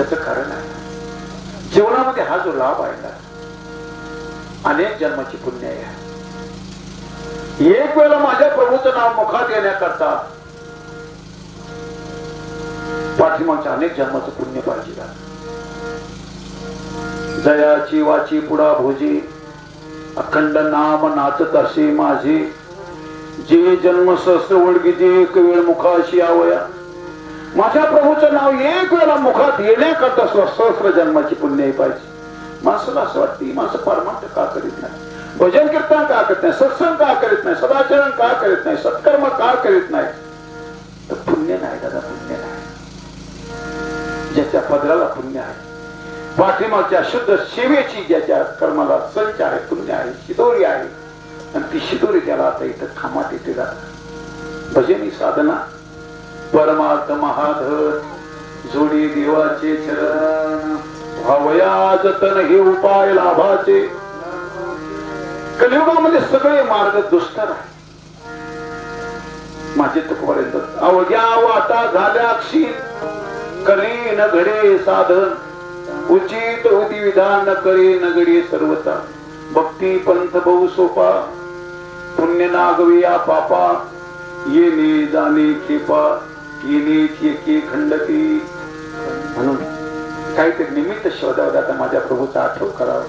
त्याच कारण आहे. जीवनामध्ये हा जो लाभ आहे ना अनेक जन्माची पुण्य आहे. एक वेळा माझ्या प्रभूचं नाव मुखात येण्याकरता पाठीमागच्या अनेक जन्माचं पुण्य पाहिजे जयाची वाची पुढा भोजी अखंड नाम नाचत असे माझे. जे जन्म सहस्र वडगीचे एक वेळ मुखाशी आवया. माझ्या प्रभूचं नाव एक वेळा मुखात येण्याकरता सहस्र जन्माची पुण्य पाहिजे. माणसाला असं वाटते माणसं परमार्थ का करीत नाही भजन कीर्तन का करीत नाही सत्संग का करीत नाही सदाचरण का करीत नाही सत्कर्म का करीत नाही तर पुण्य नाही दादा पुण्य नाही. ज्याच्या पदराला पुण्य आहे. पाठीमागच्या शुद्ध सेवेची ज्याच्या कर्माला संच आहे पुण्य आहे शिदोरी आहे आणि ती शिदोरी त्याला आता इथं खामात येते भजन भजनी साधना परमार्थ महाधर जोडी देवाचे चरण. भावया जतन हे उपाय लाभाचे. कलियुगामध्ये सगळे मार्ग दुष्कर आहे माझे तुकपर्यंत अवघ्या वाटा झाल्या क्षीण करी न घडे साधन. उचित होती विधान न करे न घडे सर्वता. भक्ती पंथ बहु सोपा. पुण्य नागविया पापा. येणे जाणे खेपा. येणे खंडती म्हणून काहीतरी निमित्त शोधावं आता माझ्या प्रभूचा आठव करावं.